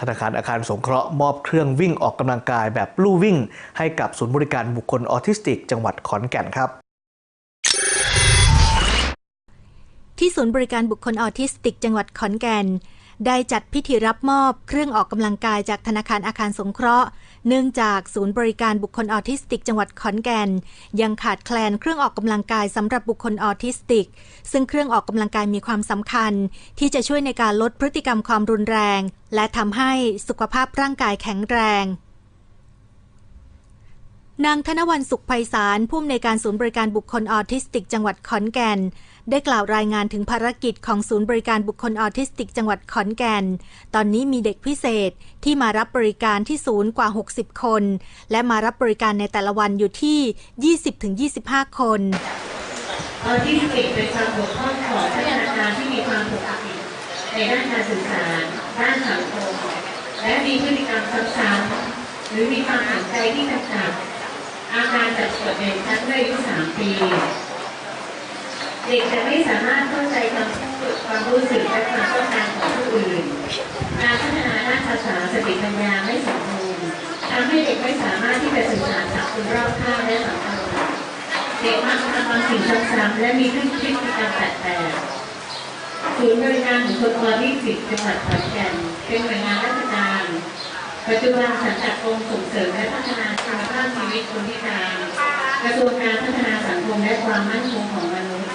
ธนาคารอาคารสงเคราะห์มอบเครื่องวิ่งออกกำลังกายแบบลู่วิ่ง ให้กับศูนย์บริการบุคคลออทิสติก จังหวัดขอนแก่นครับ ที่ศูนย์บริการบุคคลออทิสติก จังหวัดขอนแก่น ได้จัดพิธีรับมอบเครื่องออกกำลังกายจากธนาคารอาคารสงเคราะห์ เนื่องจากศูนย์บริการบุคคลออทิสติก จังหวัดขอนแก่น ยังขาดแคลนเครื่องออกกำลังกายสำหรับบุคคลออทิสติก ซึ่งเครื่องออกกำลังกายมีความสำคัญ ที่จะช่วยในการลดพฤติกรรมความรุนแรง และทำให้สุขภาพร่างกายแข็งแรง นางธนวันสุขไพศาลผู้อำนวยการศูนย์บริการบุคคลออทิสติก จังหวัดขอนแก่น ได้กล่าวรายงานถึงภารกิจของศูนย์บริการบุคคลออทิสติก จังหวัดขอนแก่น ตอนนี้มีเด็กพิเศษที่มารับบริการที่ศูนย์กว่า 60 คน และมารับบริการในแต่ละวันอยู่ที่ 20-25 คนออทิสติกเป็นความบกพร่องของพัฒนาการที่มีความผิดปกติในด้านการสื่อสาร ด้านสังคม และมีพฤติกรรมซ้ำๆหรือมีความสนใจที่จำกัด อาการจัดกดเด่นชัดด้วยอายุ3ปี เด็กจะไม่สามารถเข้าใจความพูดความรู้สึกและความต้องการของผู้อื่น การพัฒนาด้านภาษาสติปัญญาไม่สมบูรณ์ทำให้เด็กไม่สามารถที่จะสื่อสารกับคนรอบข้างและสังคมเด็กมักทำบางสิ่งซ้ำๆและมีพฤติกรรมแปลกๆศูนย์บริการบุคคลออทิสติกจังหวัดขอนแก่นเป็นหน่วยงานราชการ ปัจจุบันสังกัดกรมส่งเสริมและพัฒนาคุณภาพชีวิตคนพิการกระทรวงการพัฒนาสังคมและความมั่นคงของมนุษย์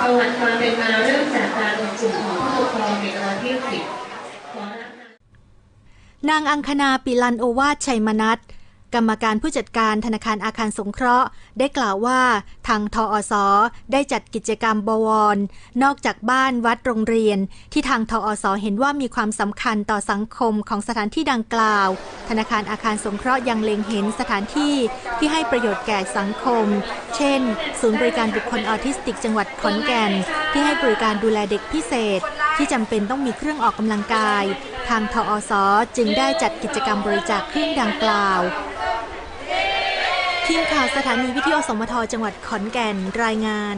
ประวัติความเป็นมาเริ่มจากการรวมกลุ่มของผู้ปกครองเด็กออทิสติกขอรับนางอังคณาปิลันโอวาชัยมนัท รรมการผู้จัดการธนาคารอาคารสงเคราะห์ ได้กล่าวว่า ทางทออสได้จัดกิจกรรมบวร นอกจากบ้านวัดโรงเรียน ที่ทางทออสเห็นว่ามีความสำคัญต่อสังคมของสถานที่ดังกล่าว ธนาคารอาคารสงเคราะห์ยังเล็งเห็นสถานที่ที่ให้ประโยชน์แก่สังคม เช่น ศูนย์บริการบุคคลออทิสติก จังหวัดขอนแก่น ที่ให้บริการดูแลเด็กพิเศษ ที่จำเป็นต้องมีเครื่องออกกำลังกาย ทางทออสจึงได้จัดกิจกรรมบริจาคเครื่องดังกล่าว ทีมข่าวสถานีวิทยุอสมทจังหวัดขอนแก่นรายงาน